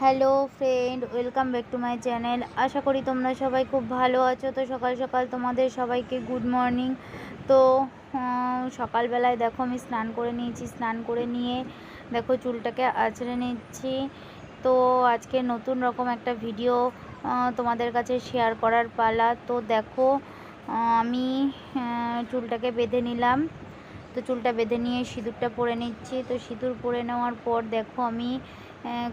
Hello friend, welcome back to my channel. আশা করি তোমরা সবাই খুব ভালো আছো। তো সকাল সকাল তোমাদের সবাইকে গুড মর্নিং। তো সকালবেলায় দেখো আমি স্নান করে নিয়েছি। স্নান করে নিয়ে দেখো চুলটাকে আঁচড়ে নিচ্ছি। তো আজকে নতুন রকম একটা ভিডিও তোমাদের কাছে শেয়ার করার পালা। তো দেখো আমি চুলটাকে বেঁধে নিলাম। তো চুলটা বেঁধে নিয়ে সিঁদুরটা পরে নিচ্ছি। তো সিঁদুর পরে নেওয়ার পর দেখো আমি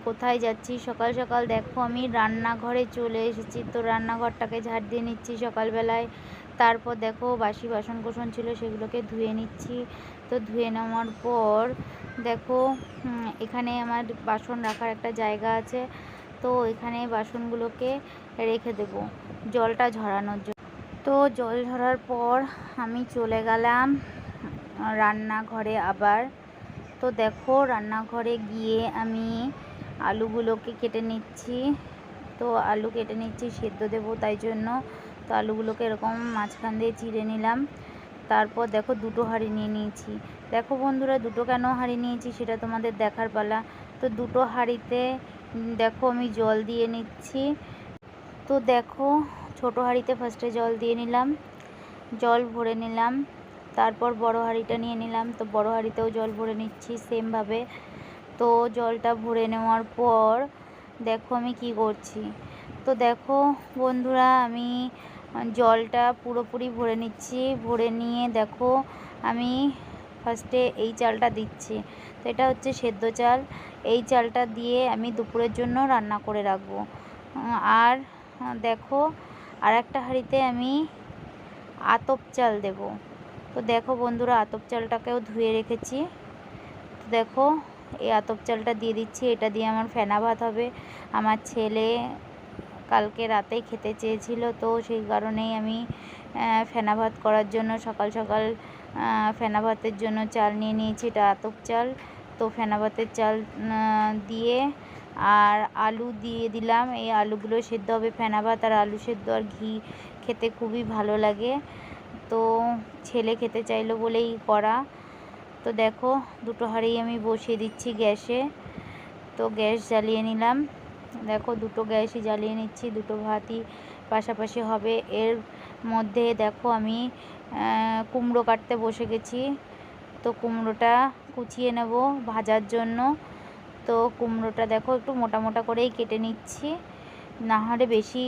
কোথায় যাচ্ছি সকাল সকাল দেখো, আমি রান্নাঘরে চলে এসেছি। তো রান্নাঘরটাকে ঝাড় দিয়ে নিচ্ছি সকালবেলায়। তারপর দেখো, বাসি বাসন কোসন ছিল, সেগুলোকে ধুয়ে নিচ্ছি। তো ধুয়ে নেওয়ার পর দেখো এখানে আমার বাসন রাখার একটা জায়গা আছে। তো এখানে বাসনগুলোকে রেখে দেব জলটা ঝরানোর জন্য তো জল ঝরার পর আমি চলে গেলাম রান্নাঘরে আবার। তো দেখো রান্নাঘরে গিয়ে আমি আলুগুলোকে কেটে নিচ্ছি। তো আলু কেটে নিচ্ছি, সেদ্ধ দেবো তাই জন্য। তো আলুগুলোকে এরকম মাঝখান দিয়ে চিড়ে নিলাম। তারপর দেখো দুটো হাঁড়ি নিয়ে নিয়েছি। দেখো বন্ধুরা, দুটো কেন হাঁড়ি নিয়েছি সেটা তোমাদের দেখার পালা। তো দুটো হাঁড়িতে দেখো আমি জল দিয়ে নিচ্ছি। তো দেখো ছোটো হাঁড়িতে ফার্স্টে জল দিয়ে নিলাম। জল ভরে নিলাম। তারপর বড় হাঁড়িটা নিয়ে নিলাম। তো বড় হাঁড়িতেও জল ভরে নিচ্ছি সেমভাবে। তো জলটা ভরে নেওয়ার পর দেখো আমি কি করছি। তো দেখো বন্ধুরা, আমি জলটা পুরোপুরি ভরে নিচ্ছি। ভরে নিয়ে দেখো আমি ফার্স্টে এই চালটা দিচ্ছি। তো এটা হচ্ছে সেদ্ধ চাল। এই চালটা দিয়ে আমি দুপুরের জন্য রান্না করে রাখব। আর দেখো আর একটা হাঁড়িতে আমি আতপ চাল দেব। তো দেখো বন্ধুরা, আতপ চালটাকেও ধুয়ে রেখেছি। তো দেখো, এই আতপ চালটা দিয়ে দিচ্ছি। এটা দিয়ে আমার ফেনা ভাত হবে। আমার ছেলে কালকে রাতেই খেতে চেয়েছিল, তো সেই কারণেই আমি ফেনা ভাত করার জন্য সকাল সকাল ফেনা ভাতের জন্য চাল নিয়ে নিয়েছি। এটা আতপ চাল। তো ফেনা ভাতের চাল দিয়ে আর আলু দিয়ে দিলাম। এই আলুগুলো সেদ্ধ হবে ফেনা ভাত আর আলু সেদ্ধ আর ঘি খেতে খুবই ভালো লাগে। তো ছেলে খেতে চাইলো বলেই করা। তো দেখো, দুটো হাঁড়ি আমি বসিয়ে দিচ্ছি গ্যাসে। তো গ্যাস জ্বালিয়ে নিলাম। দেখো, দুটো গ্যাসই জ্বালিয়ে নিচ্ছি, দুটো ভাতই পাশাপাশি হবে। এর মধ্যে দেখো আমি কুমড়ো কাটতে বসে গেছি। তো কুমড়োটা কুচিয়ে নেব ভাজার জন্য। তো কুমড়োটা দেখো একটু মোটা মোটা করেই কেটে নিচ্ছি। না হলে বেশি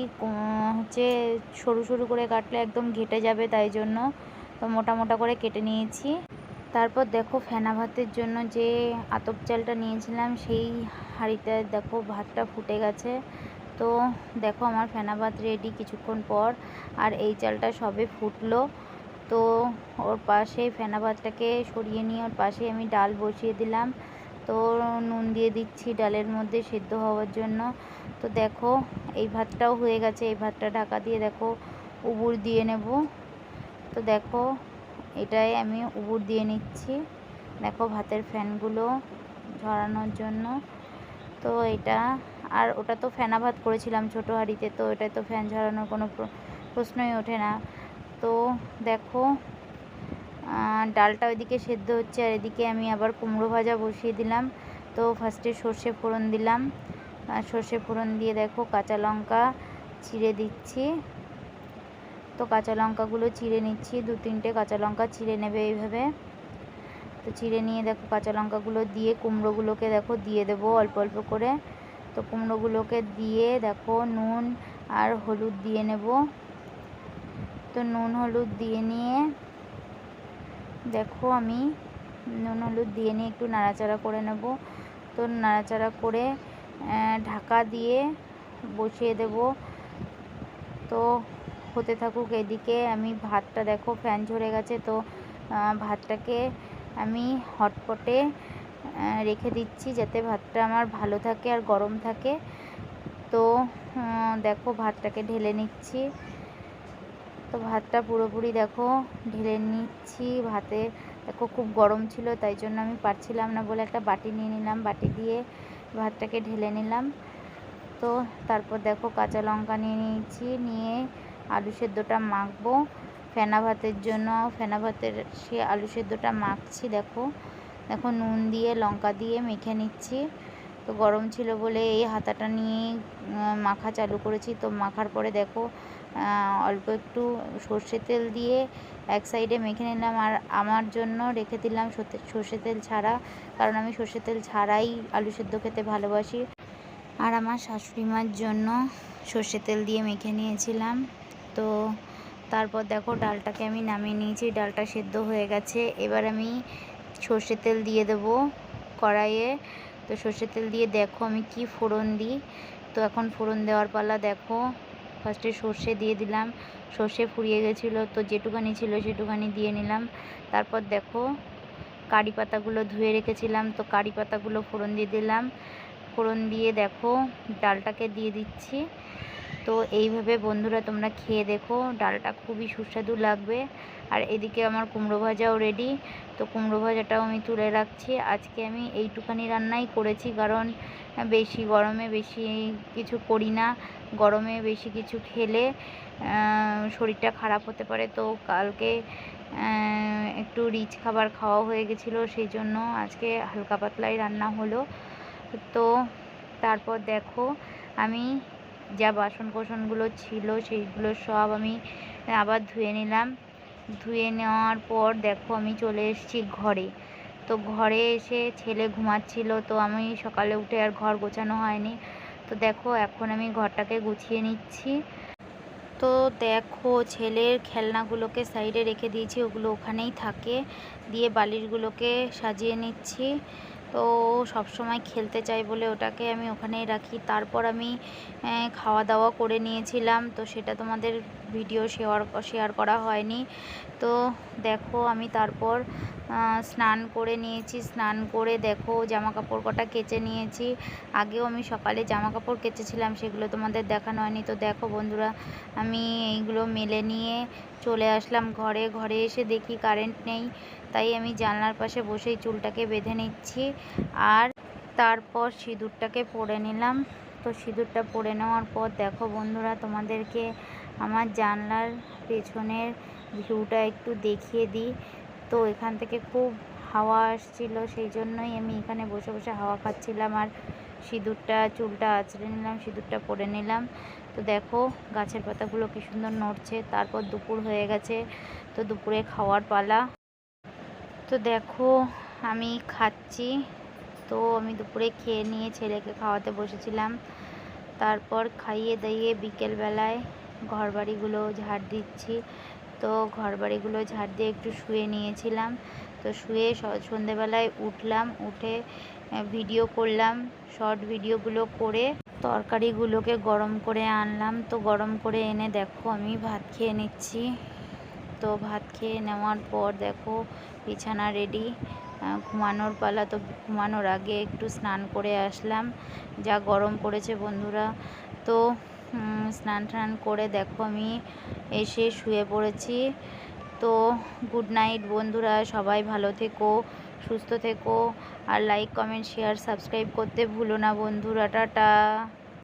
হচ্ছে সরু সরু করে কাটলে একদম ঘেটে যাবে তাই জন্য। তো মোটা মোটা করে কেটে নিয়েছি। তারপর দেখো ফেনা ভাতের জন্য যে আতপ চালটা নিয়েছিলাম, সেই হাঁড়িতে দেখো ভাতটা ফুটে গেছে। তো দেখো আমার ফেনা ভাত রেডি কিছুক্ষণ পর, আর এই চালটা সবে ফুটলো। তো ওর পাশে ফেনা ভাতটাকে সরিয়ে নিয়ে ওর পাশে আমি ডাল বসিয়ে দিলাম। তো নুন দিয়ে দিচ্ছি ডালের মধ্যে সেদ্ধ হওয়ার জন্য। তো দেখো, এই ভাতটাও হয়ে গেছে। এই ভাতটা ঢাকা দিয়ে দেখো, উবুর দিয়ে নেব। তো দেখো, এটাই আমি উবুর দিয়ে নিচ্ছি। দেখো ভাতের ফ্যানগুলো ঝরানোর জন্য। তো এটা, আর ওটা তো ফেনা ভাত করেছিলাম ছোটো হাঁড়িতে, তো এটা তো ফ্যান ঝরানোর কোনো প্র- প্রশ্নই ওঠে না। তো দেখো ডালটা ওইদিকে সেদ্ধ হচ্ছে, আর এদিকে আমি আবার কুমড়ো ভাজা বসিয়ে দিলাম। তো ফার্স্টে সর্ষে ফোড়ন দিলাম। সর্ষে ফোড়ন দিয়ে দেখো কাঁচা লঙ্কা ছিঁড়ে দিচ্ছি। তো কাঁচা লঙ্কাগুলো চিড়ে নিচ্ছি, দু তিনটে কাঁচা লঙ্কা চিড়ে নেবে এইভাবে। তো চিড়ে নিয়ে দেখো কাঁচা লঙ্কাগুলো দিয়ে কুমড়োগুলোকে দেখো দিয়ে দেবো অল্প অল্প করে। তো কুমড়োগুলোকে দিয়ে দেখো নুন আর হলুদ দিয়ে নেব। তো নুন হলুদ দিয়ে নিয়ে দেখো আমি নুন হলুদ দিয়ে নিয়ে একটু নাড়াচাড়া করে নেব। তো নাড়াচাড়া করে ঢাকা দিয়ে বসিয়ে দেব। তো হতে থাকুক এদিকে, আমি ভাতটা দেখো, ফ্যান ঝরে গেছে, তো ভাতটাকে আমি হটপটে রেখে দিচ্ছি যাতে ভাতটা আমার ভালো থাকে আর গরম থাকে। তো দেখো ভাতটাকে ঢেলে নিচ্ছি। তো ভাতটা পুরোপুরি দেখো ঢেলে নিচ্ছি। ভাতে দেখো খুব গরম ছিল, তাই জন্য আমি পারছিলাম না বলে একটা বাটি নিয়ে নিলাম। বাটি দিয়ে ভাতটাকে ঢেলে নিলাম। তো তারপর দেখো কাঁচা লঙ্কা নিয়ে নিয়েছি, নিয়ে আলু সেদ্ধটা মাখবো। ফেনা ভাতের জন্য, ফেনা ভাতের সে আলু সেদ্ধটা মাখছি, দেখো। দেখো নুন দিয়ে, লঙ্কা দিয়ে মেখে নিচ্ছি। তো গরম ছিল বলে এই হাতাটা নিয়ে মাখা চালু করেছি। তো মাখার পরে দেখো অল্প একটু সর্ষে তেল দিয়ে এক সাইডে মেখে নিলাম। আর আমার জন্য রেখে দিলাম সর্ষে তেল ছাড়া, কারণ আমি সর্ষে তেল ছাড়াই আলু সেদ্ধ খেতে ভালোবাসি। আর আমার শাশুড়ি মার জন্য সর্ষে তেল দিয়ে মেখে নিয়েছিলাম। তো তারপর দেখো, ডালটাকে আমি নামিয়ে নিয়েছি। ডালটা সেদ্ধ হয়ে গেছে। এবার আমি সর্ষে তেল দিয়ে দেবো কড়াইয়ে। তো সর্ষের তেল দিয়ে দেখো আমি কি ফোড়ন দিই। তো এখন ফোড়ন দেওয়ার পালা দেখো। ফার্স্টে সর্ষে দিয়ে দিলাম। সর্ষে ফুরিয়ে গেছিল, তো যেটুকানি ছিল সেটুকানি দিয়ে নিলাম। তারপর দেখো কারি পাতাগুলো ধুয়ে রেখেছিলাম, তো কারি পাতাগুলো ফোড়ন দিয়ে দিলাম। ফোড়ন দিয়ে দেখো, ডালটাকে দিয়ে দিচ্ছি। তো এইভাবে বন্ধুরা তোমরা খেয়ে দেখো, ডালটা খুবই সুস্বাদু লাগবে। আর এদিকে আমার কুমড়ো ভাজাও রেডি তো কুমড়ো ভাজাটাও আমি তুলে রাখছি। আজকে আমি এইটুখানি রান্নাই করেছি, কারণ বেশি গরমে বেশি কিছু করি না। গরমে বেশি কিছু খেলে শরীরটা খারাপ হতে পারে। তো কালকে একটু রিচ খাবার খাওয়া হয়ে গেছিল, সেই জন্য আজকে হালকা পাতলাই রান্না হলো। তো তারপর দেখো, আমি যা বাসন কোসনগুলো ছিল সেইগুলো সব আমি আবার ধুয়ে নিলাম। ধুয়ে নেওয়ার পর দেখো আমি চলে এসেছি ঘরে। তো ঘরে এসে ছেলে ঘুমাচ্ছিল, তো আমি সকালে উঠে আর ঘর গোছানো হয়নি। তো দেখো এখন আমি ঘরটাকে গুছিয়ে নিচ্ছি। তো দেখো ছেলের খেলনাগুলোকে সাইডে রেখে দিয়েছি, ওগুলো ওখানেই থাকে। দিয়ে বালিশগুলোকে সাজিয়ে নিচ্ছি। তো সব সময় খেলতে চাই বলে ওটাকে আমি ওখানেই রাখি। তারপর আমি খাওয়া দাওয়া করে নিয়েছিলাম। তো সেটা তোমাদের ভিডিও শেয়ার শেয়ার করা হয়নি। তো দেখো আমি তারপর স্নান করে নিয়েছি। স্নান করে দেখো জামা কাপড় কটা কেচে নিয়েছি। আগেও আমি সকালে জামা কাপড় কেচেছিলাম, সেগুলো তোমাদের দেখানো হয়নি। তো দেখো বন্ধুরা, আমি এইগুলো মেলে নিয়ে চলে আসলাম ঘরে। ঘরে এসে দেখি কারেন্ট নেই, তাই আমি জানলার পাশে বসেই চুলটাকে বেঁধে নিচ্ছি। আর তারপর সিঁদুরটাকে পরে নিলাম। তো সিঁদুরটা পরে নেওয়ার পর দেখো বন্ধুরা, তোমাদেরকে আমার জানলার পেছনের ভিউটা একটু দেখিয়ে দিই। তো এখান থেকে খুব হাওয়া আসছিল, সেই জন্যই আমি এখানে বসে বসে হাওয়া খাচ্ছিলাম আর সিঁদুরটা, চুলটা আঁচড়ে নিলাম, সিঁদুরটা পরে নিলাম। তো দেখো গাছের পাতাগুলো কি সুন্দর নড়ছে, তারপর দুপুর হয়ে গেছে, তো দুপুরে খাওয়ার পালা। তো দেখো আমি খাচ্ছি, তো আমি দুপুরে খেয়ে নিয়ে ছেলেকে খাওয়াতে বসেছিলাম। তারপর খাইয়ে দাইয়ে বিকেলবেলায় ঘর বাড়িগুলো ঝাড় দিচ্ছি। তো ঘরবাড়িগুলো ঝাড় দিয়ে একটু শুয়ে নিয়েছিলাম। তো শুয়ে সন্ধেবেলায় উঠলাম, উঠে ভিডিও করলাম শর্ট ভিডিওগুলো করে তরকারিগুলোকে গরম করে আনলাম। তো গরম করে এনে দেখো আমি ভাত খেয়ে নিচ্ছি। তো ভাত খেয়ে নেওয়ার পর দেখো বিছানা রেডি ঘুমানোর পালা তো ঘুমানোর আগে একটু স্নান করে আসলাম। যা গরম পড়েছে বন্ধুরা। তো স্নান টান করে দেখো আমি এসে শুয়ে পড়েছি। তো গুড নাইট বন্ধুরা, সবাই ভালো থেকো, সুস্থ থেকো। আর লাইক কমেন্ট শেয়ার সাবস্ক্রাইব করতে ভুলো না বন্ধুরা, টাটা।